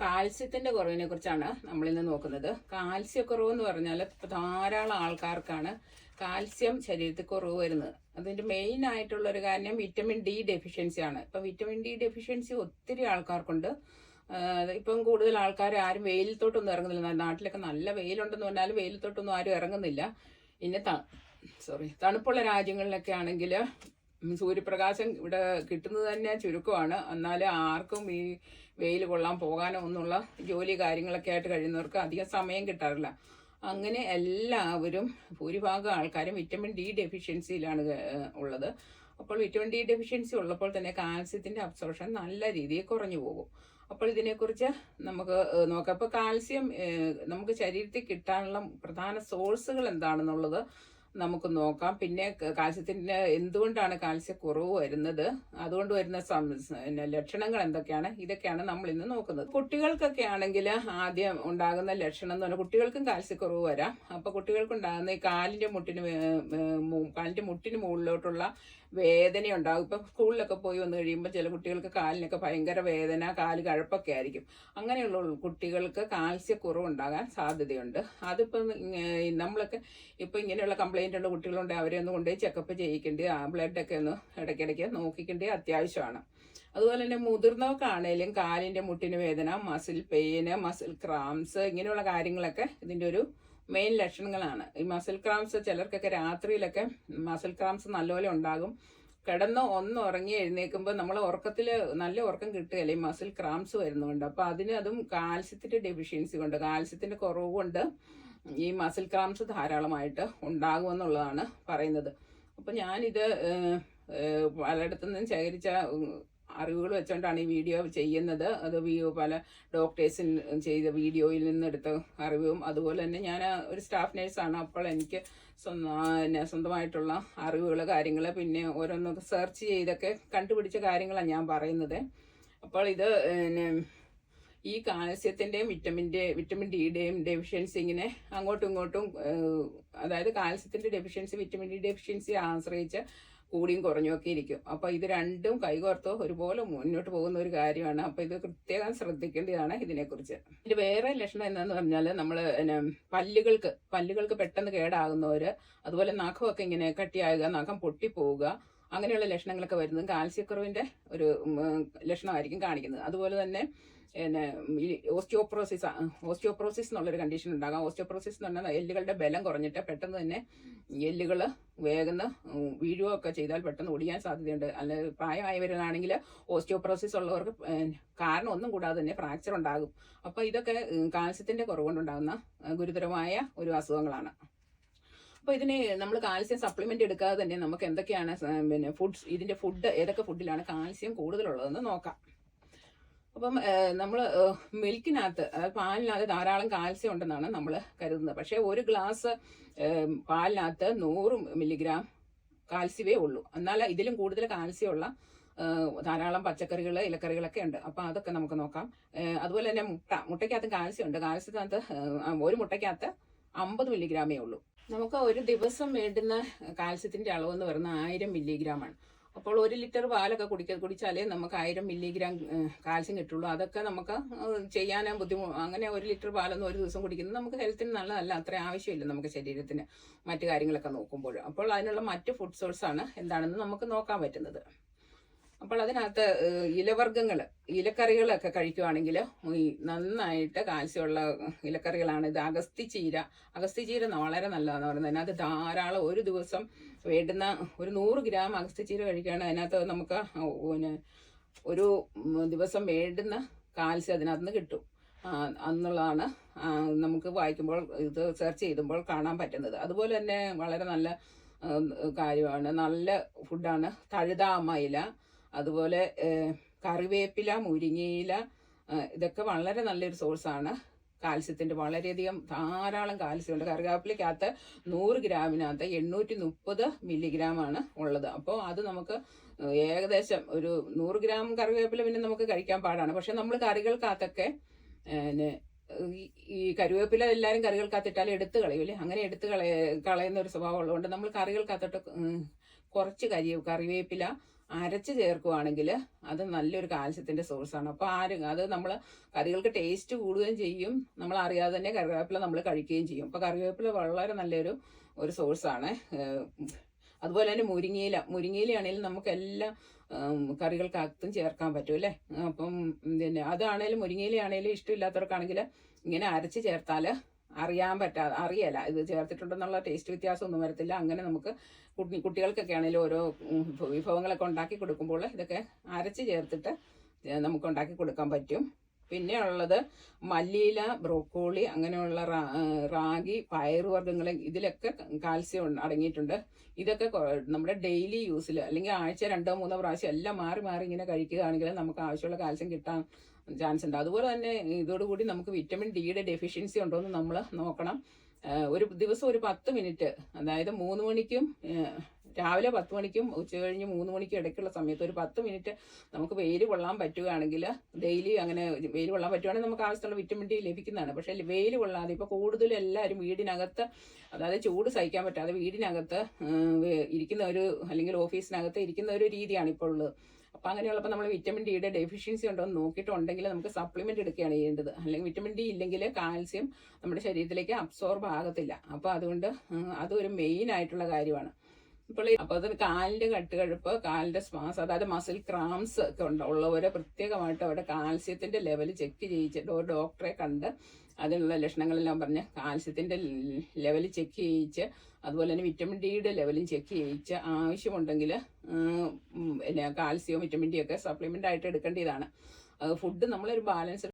കാൽസ്യത്തിന്റെ കുറവിനെ കുറിച്ചാണ് നമ്മൾ ഇന്ന് നോക്കുന്നത്. കാൽസ്യക്കുറവ് എന്ന് പറഞ്ഞാൽ ധാരാളം ആൾക്കാർക്കാണ് കാൽസ്യം ശരീരത്തിൽ കുറവ് വരുന്നത്. അതിന്റെ മെയിൻ ആയിട്ടുള്ള ഒരു കാരണം വിറ്റമിൻ ഡി ഡെഫിഷ്യൻസി ആണ്. ഇപ്പൊ വിറ്റമിൻ ഡി ഡെഫിഷ്യൻസി ഒത്തിരി ആൾക്കാർക്കുണ്ട്. ഇപ്പം കൂടുതൽ ആൾക്കാർ ആരും വെയിലത്തോട്ടൊന്നും ഇറങ്ങുന്നില്ല. നാട്ടിലൊക്കെ നല്ല വെയിലുണ്ടെന്ന് പറഞ്ഞാലും വെയിലത്തോട്ടൊന്നും ആരും ഇറങ്ങുന്നില്ല. പിന്നെ സോറി തണുപ്പുള്ള രാജ്യങ്ങളിലൊക്കെ ആണെങ്കിൽ സൂര്യപ്രകാശം ഇവിടെ കിട്ടുന്നത് തന്നെ ചുരുക്കമാണ്. എന്നാലും ആർക്കും ഈ വെയിൽ കൊള്ളാൻ പോകാനോ ഒന്നുള്ള ജോലി കാര്യങ്ങളൊക്കെ ആയിട്ട് കഴിയുന്നവർക്ക് അധികം സമയം കിട്ടാറില്ല. അങ്ങനെ എല്ലാവരും ഭൂരിഭാഗം ആൾക്കാരും വിറ്റമിൻ ഡി ഡെഫിഷ്യൻസിയിലാണ് ഉള്ളത്. അപ്പോൾ വിറ്റമിൻ ഡി ഡെഫിഷ്യൻസി ഉള്ളപ്പോൾ തന്നെ കാൽസ്യത്തിന്റെ അബ്സോർഷൻ നല്ല രീതിയിൽ കുറഞ്ഞു പോകും. അപ്പോൾ ഇതിനെക്കുറിച്ച് നമുക്ക് നോക്കാം. അപ്പോൾ കാൽസ്യം നമുക്ക് ശരീരത്തിൽ കിട്ടാനുള്ള പ്രധാന സോഴ്സുകൾ എന്താണെന്നുള്ളത് നമുക്ക് നോക്കാം. പിന്നെ കാൽസ്യത്തിന്റെ എന്തുകൊണ്ടാണ് കാൽസ്യ കുറവ് വരുന്നത്? അതുകൊണ്ട് വരുന്ന ലക്ഷണങ്ങൾ എന്തൊക്കെയാണ്? ഇതൊക്കെയാണ് നമ്മൾ ഇന്ന് നോക്കുന്നത്. കുട്ടികൾക്കൊക്കെ ആണെങ്കിൽ ആദ്യം ഉണ്ടാകുന്ന ലക്ഷണം എന്ന് പറഞ്ഞാൽ കുട്ടികൾക്കും കാൽസ്യക്കുറവ് വരാം. അപ്പോൾ കുട്ടികൾക്കുണ്ടാകുന്ന ഈ കാലിന്റെ മുട്ടിന് കാലിന്റെ മുട്ടിന് മുകളിലോട്ടുള്ള വേദന ഉണ്ടാകും. ഇപ്പൊ സ്കൂളിലൊക്കെ പോയി വന്നു കഴിയുമ്പോൾ ചില കുട്ടികൾക്ക് കാലിനൊക്കെ ഭയങ്കര വേദന കാൽ കഴപ്പൊക്കെ ആയിരിക്കും. അങ്ങനെയുള്ള കുട്ടികൾക്ക് കാൽസ്യക്കുറവ് ഉണ്ടാകാൻ സാധ്യതയുണ്ട്. അതിപ്പം നമ്മളൊക്കെ ഇപ്പൊ ഇങ്ങനെയുള്ള കംപ്ലൈന്റ് ഉള്ള കുട്ടികളുണ്ട് അവരെ ഒന്ന് കൊണ്ടുപോയി ചെക്കപ്പ് ചെയ്യിക്കേണ്ടി ആ ബ്ലഡ് ഒക്കെ ഒന്ന് ഇടയ്ക്കിടയ്ക്ക് നോക്കിക്കേണ്ടി അത്യാവശ്യമാണ്. അതുപോലെ തന്നെ മുതിർന്നവർക്കാണേലും കാലിന്റെ മുട്ടിന് വേദന മസിൽ പെയിന് മസിൽ ക്രാംസ് ഇങ്ങനെയുള്ള കാര്യങ്ങളൊക്കെ ഇതിന്റെ ഒരു മെയിൻ ലക്ഷണങ്ങളാണ്. ഈ മസിൽ ക്രാംസ് ചിലർക്കൊക്കെ രാത്രിയിലൊക്കെ മസിൽ ക്രാംസ് നല്ലപോലെ ഉണ്ടാകും. കിടന്ന് ഒന്ന് ഉറങ്ങി എഴുന്നേൽക്കുമ്പോൾ നമ്മൾ ഉറക്കത്തിൽ നല്ല ഉറക്കം കിട്ടുകയല്ലേ ഈ മസിൽ ക്രാംസ് വരുന്നുണ്ട്. അപ്പോൾ അതിന് അതും കാൽസ്യത്തിന്റെ ഡെഫിഷ്യൻസി കൊണ്ട് കാൽസ്യത്തിന്റെ കുറവ് കൊണ്ട് ഈ മസിൽ ക്രാംസ് ധാരാളമായിട്ട് ഉണ്ടാകുമെന്നുള്ളതാണ് പറയുന്നത്. അപ്പോൾ ഞാനിത് പലയിടത്തു നിന്നും ശേഖരിച്ച അറിവുകൾ വെച്ചുകൊണ്ടാണ് ഈ വീഡിയോ ചെയ്യുന്നത്. അത് പല ഡോക്ടേഴ്സിൻ ചെയ്ത വീഡിയോയിൽ നിന്നെടുത്ത അറിവും. അതുപോലെ തന്നെ ഞാൻ ഒരു സ്റ്റാഫ് നേഴ്സാണ്. അപ്പോൾ എനിക്ക് പിന്നെ സ്വന്തമായിട്ടുള്ള അറിവുകൾ കാര്യങ്ങൾ പിന്നെ ഓരോന്നൊക്കെ സെർച്ച് ചെയ്തൊക്കെ കണ്ടുപിടിച്ച കാര്യങ്ങളാണ് ഞാൻ പറയുന്നത്. അപ്പോൾ ഇത് പിന്നെ ഈ കാൽസ്യത്തിന്റെയും വിറ്റമിന്റെ വിറ്റമിൻ ഡിയുടെയും ഡെഫിഷ്യൻസി ഇങ്ങനെ അങ്ങോട്ടും ഇങ്ങോട്ടും അതായത് കാൽസ്യത്തിന്റെ ഡെഫിഷ്യൻസി വിറ്റമിൻ ഡി ഡെഫിഷ്യൻസി ആശ്രയിച്ച് കൂടിയും കുറഞ്ഞും ഒക്കെ ഇരിക്കും. അപ്പോൾ ഇത് രണ്ടും കൈകോർത്തോ ഒരുപോലെ മുന്നോട്ട് പോകുന്ന ഒരു കാര്യമാണ്. അപ്പോൾ ഇത് പ്രത്യേകം ശ്രദ്ധിക്കേണ്ടതാണ് ഇതിനെക്കുറിച്ച്. ഇതിന്റെ വേറെ ലക്ഷണം എന്താന്ന് പറഞ്ഞാൽ നമ്മൾ പല്ലുകൾക്ക് പല്ലുകൾക്ക് പെട്ടെന്ന് കേടാകുന്നവര് അതുപോലെ നഖമൊക്കെ ഇങ്ങനെ കട്ടിയാകുക നഖം പൊട്ടിപ്പോവുക അങ്ങനെയുള്ള ലക്ഷണങ്ങളൊക്കെ വരുന്നത് കാൽസ്യക്കുറവിന്റെ ഒരു ലക്ഷണമായിരിക്കും കാണിക്കുന്നത്. അതുപോലെ തന്നെ പിന്നെ ഓസ്റ്റിയോപ്രോസിസ് ഓസ്റ്റിയോപ്രോസിസ് എന്നുള്ളൊരു കണ്ടീഷൻ ഉണ്ടാകാം. ഓസ്റ്റിയോപ്രോസിസ് എന്ന് പറഞ്ഞാൽ എല്ലുകളുടെ ബലം കുറഞ്ഞിട്ട് പെട്ടെന്ന് തന്നെ എല്ലുകൾ വേഗം വീഴുകയൊക്കെ ചെയ്താൽ പെട്ടെന്ന് ഒടിയാൻ സാധ്യതയുണ്ട്. അല്ലെ പ്രായമായവരാണെങ്കിൽ ഓസ്റ്റിയോപ്രോസിസ് ഉള്ളവർക്ക് കാരണം ഒന്നും കൂടാതെ തന്നെ ഫ്രാക്ചർ ഉണ്ടാകും. അപ്പോൾ ഇതൊക്കെ കാൽസ്യത്തിന്റെ കുറവുകൊണ്ടുണ്ടാകുന്ന ഗുരുതരമായ ഒരു അസുഖങ്ങളാണ്. അപ്പോൾ ഇതിന് നമ്മൾ കാൽസ്യം സപ്ലിമെന്റ് എടുക്കാതെ തന്നെ നമുക്ക് എന്തൊക്കെയാണ് പിന്നെ ഫുഡ്സ് ഇതിന്റെ ഫുഡ് ഏതൊക്കെ ഫുഡിലാണ് കാൽസ്യം കൂടുതലുള്ളതെന്ന് നോക്കാം. അപ്പം നമ്മൾ മിൽക്കിനകത്ത് പാലിനകത്ത് ധാരാളം കാൽസ്യം ഉണ്ടെന്നാണ് നമ്മൾ കരുതുന്നത്. പക്ഷേ ഒരു ഗ്ലാസ് പാലിനകത്ത് നൂറ് മില്ലിഗ്രാം കാൽസ്യമേ ഉള്ളൂ. എന്നാൽ ഇതിലും കൂടുതൽ കാൽസ്യമുള്ള ധാരാളം പച്ചക്കറികൾ ഇലക്കറികളൊക്കെ ഉണ്ട്. അപ്പോൾ അതൊക്കെ നമുക്ക് നോക്കാം. അതുപോലെ തന്നെ മുട്ട. മുട്ടയ്ക്കകത്ത് കാൽസ്യം ഉണ്ട്. കാൽസ്യത്തിനകത്ത് ഒരു മുട്ടയ്ക്കകത്ത് അമ്പത് മില്ലിഗ്രാമേ ഉള്ളൂ. നമുക്ക് ഒരു ദിവസം വേണ്ടുന്ന കാൽസ്യത്തിന്റെ അളവ് എന്ന് പറയുന്നത് ആയിരം മില്ലിഗ്രാം ആണ് അപ്പോൾ ഒരു ലിറ്റർ പാലൊക്കെ കുടിക്ക കുടിച്ചാലേ നമുക്ക് ആയിരം മില്ലിഗ്രാം കാൽസ്യം കിട്ടുള്ളൂ. അതൊക്കെ നമുക്ക് ഏഹ്, ചെയ്യാൻ ബുദ്ധിമുട്ട് അങ്ങനെ ഒരു ലിറ്റർ പാലൊന്നും ഒരു ദിവസം കുടിക്കുന്നത് നമുക്ക് ഹെൽത്തിന് നല്ലതല്ല. അത്ര ആവശ്യമില്ല നമുക്ക് ശരീരത്തിന് മറ്റു കാര്യങ്ങളൊക്കെ നോക്കുമ്പോൾ. അപ്പോൾ അതിനുള്ള മറ്റ് ഫുഡ് സോഴ്സാണ് എന്താണെന്ന് നമുക്ക് നോക്കാൻ പറ്റുന്നത്. അപ്പോൾ അതിനകത്ത് ഇലവർഗങ്ങൾ ഇലക്കറികളൊക്കെ കഴിക്കുവാണെങ്കിൽ ഈ നന്നായിട്ട് കാൽസ്യമുള്ള ഇലക്കറികളാണ് ഇത്. അഗസ്തി ചീര അഗസ്തി ചീര വളരെ നല്ലതാണെന്ന് പറയുന്നത്. അതിനകത്ത് ധാരാളം ഒരു ദിവസം വേണ്ടുന്ന ഒരു നൂറ് ഗ്രാം അഗസ്തി ചീര കഴിക്കുകയാണെങ്കിൽ അതിനകത്ത് നമുക്ക് പിന്നെ ഒരു ദിവസം വേണ്ടുന്ന കാൽസ്യം അതിനകത്ത് നിന്ന് കിട്ടും. എന്നുള്ളതാണ് നമുക്ക് വായിക്കുമ്പോൾ ഇത് സെർച്ച് ചെയ്യുമ്പോൾ കാണാൻ പറ്റുന്നത്. അതുപോലെ തന്നെ വളരെ നല്ല കാര്യമാണ്. നല്ല ഫുഡാണ് തഴുതാമയില അതുപോലെ കറിവേപ്പില മുരിങ്ങയില ഇതൊക്കെ വളരെ നല്ലൊരു സോഴ്സാണ്. കാൽസ്യത്തിന്റെ വളരെയധികം ധാരാളം കാൽസ്യമുണ്ട്. കറുകാപ്പിലേക്കകത്ത് നൂറ് ഗ്രാമിനകത്ത് എണ്ണൂറ്റി മുപ്പത് മില്ലിഗ്രാം ആണ് ഉള്ളത്. അപ്പോൾ അത് നമുക്ക് ഏകദേശം ഒരു നൂറ് ഗ്രാം കറിവേപ്പില പിന്നെ നമുക്ക് കഴിക്കാൻ പാടാണ്. പക്ഷെ നമ്മൾ കറികൾക്കകത്തൊക്കെ ഈ- കരുവേപ്പില എല്ലാവരും കറികൾക്കകത്തിട്ടാലും എടുത്ത് കളയൂലേ അങ്ങനെ എടുത്ത് കളയ കളയുന്ന ഒരു സ്വഭാവം ഉള്ളതുകൊണ്ട് നമ്മൾ കറികൾക്കകത്തോട്ട് കുറച്ച് കരി കറിവേപ്പില അരച്ച് ചേർക്കുവാണെങ്കിൽ അത് നല്ലൊരു കാൽസ്യത്തിന്റെ സോഴ്സാണ്. അപ്പോൾ ആരും അത് നമ്മൾ കറികൾക്ക് ടേസ്റ്റ് കൂടുകയും ചെയ്യും. നമ്മൾ അറിയാതെ തന്നെ കറിവേപ്പില നമ്മൾ കഴിക്കുകയും ചെയ്യും. അപ്പോൾ കറിവേപ്പില വളരെ നല്ലൊരു ഒരു സോഴ്സാണ്. അതുപോലെ തന്നെ മുരിങ്ങയില. മുരിങ്ങയിലയാണെങ്കിലും നമുക്ക് എല്ലാ കറികൾക്കകത്തും ചേർക്കാൻ പറ്റും അല്ലേ? അപ്പം പിന്നെ അതാണേലും മുരിങ്ങയിലയാണേലും ഇഷ്ടമില്ലാത്തവർക്കാണെങ്കിൽ ഇങ്ങനെ അരച്ച് ചേർത്താൽ അറിയാൻ പറ്റാതെ അറിയല ഇത് ചേർത്തിട്ടുണ്ടെന്നുള്ള ടേസ്റ്റ് വ്യത്യാസമൊന്നും വരത്തില്ല. അങ്ങനെ നമുക്ക് കുട്ടി കുട്ടികൾക്കൊക്കെ ആണെങ്കിലും ഓരോ വിഭവങ്ങളൊക്കെ ഉണ്ടാക്കി കൊടുക്കുമ്പോൾ ഇതൊക്കെ അരച്ച് ചേർത്തിട്ട് നമുക്ക് ഉണ്ടാക്കി കൊടുക്കാൻ പറ്റും. പിന്നെ ഉള്ളത് മല്ലിയില ബ്രോക്കോളി അങ്ങനെയുള്ള റാഗി പയറുവർഗങ്ങൾ ഇതിലൊക്കെ കാൽസ്യം അടങ്ങിയിട്ടുണ്ട്. ഇതൊക്കെ നമ്മുടെ ഡെയിലി യൂസിൽ അല്ലെങ്കിൽ ആഴ്ച രണ്ടോ മൂന്നോ പ്രാവശ്യം എല്ലാം മാറി മാറി ഇങ്ങനെ കഴിക്കുകയാണെങ്കിൽ നമുക്ക് ആവശ്യമുള്ള കാൽസ്യം കിട്ടാൻ ചാൻസ് ഉണ്ട്. അതുപോലെ തന്നെ ഇതോടുകൂടി നമുക്ക് വിറ്റമിൻ ഡിയുടെ ഡെഫിഷ്യൻസി ഉണ്ടോ എന്ന് നമ്മൾ നോക്കണം. ഒരു ദിവസം ഒരു പത്ത് മിനിറ്റ് അതായത് മൂന്ന് മണിക്കും രാവിലെ പത്ത് മണിക്കും ഉച്ച കഴിഞ്ഞ് മൂന്ന് മണിക്കും ഇടയ്ക്കുള്ള സമയത്ത് ഒരു പത്ത് മിനിറ്റ് നമുക്ക് വെയിൽ കൊള്ളാൻ പറ്റുകയാണെങ്കിൽ ഡെയിലി അങ്ങനെ വെയിൽ കൊള്ളാൻ പറ്റുകയാണെങ്കിൽ നമുക്ക് ആവശ്യമുള്ള വിറ്റമിൻ ഡി ലഭിക്കുന്നതാണ്. പക്ഷേ വെയിൽ കൊള്ളാതെ ഇപ്പോൾ കൂടുതലും എല്ലാവരും വീടിനകത്ത് അതായത് ചൂട് സഹിക്കാൻ പറ്റാതെ വീടിനകത്ത് ഇരിക്കുന്ന ഒരു അല്ലെങ്കിൽ ഓഫീസിനകത്ത് ഇരിക്കുന്ന ഒരു രീതിയാണ് ഇപ്പോൾ ഉള്ളത്. അപ്പോൾ അങ്ങനെയുള്ളപ്പോൾ നമ്മൾ വിറ്റമിൻ ഡിയുടെ ഡെഫിഷ്യൻസി ഉണ്ടോ എന്ന് നോക്കിയിട്ടുണ്ടെങ്കിൽ നമുക്ക് സപ്ലിമെന്റ് എടുക്കുകയാണ് ചെയ്യേണ്ടത്. അല്ലെങ്കിൽ വിറ്റമിൻ ഡി ഇല്ലെങ്കിൽ കാൽസ്യം നമ്മുടെ ശരീരത്തിലേക്ക് അബ്സോർബ് ആകത്തില്ല. അപ്പോൾ അതുകൊണ്ട് അതൊരു മെയിൻ ആയിട്ടുള്ള കാര്യമാണ്. ഇപ്പോൾ അപ്പൊ അപ്പോൾ അത് കാലിന്റെ കട്ടുകഴുപ്പ് കാലിന്റെ സ്മാസ് അതായത് മസിൽ ക്രാംസ് ഒക്കെ ഉള്ളവരെ പ്രത്യേകമായിട്ട് അവരുടെ കാൽസ്യത്തിന്റെ ലെവൽ ചെക്ക് ചെയ്യിച്ചിട്ട് ഒരു ഡോക്ടറെ കണ്ട് അതിനുള്ള ലക്ഷണങ്ങളെല്ലാം പറഞ്ഞ് കാൽസ്യത്തിന്റെ ലെവൽ ചെക്ക് ചെയ്യിച്ച് അതുപോലെ തന്നെ വിറ്റമിൻ ഡിയുടെ ലെവലും ചെക്ക് ചെയ്യിച്ച് ആവശ്യമുണ്ടെങ്കിൽ പിന്നെ കാൽസ്യവും വിറ്റമിൻ ഡി ഒക്കെ സപ്ലിമെന്റ് ആയിട്ട് എടുക്കേണ്ടതാണ്. ഫുഡ് നമ്മളൊരു ബാലൻസ്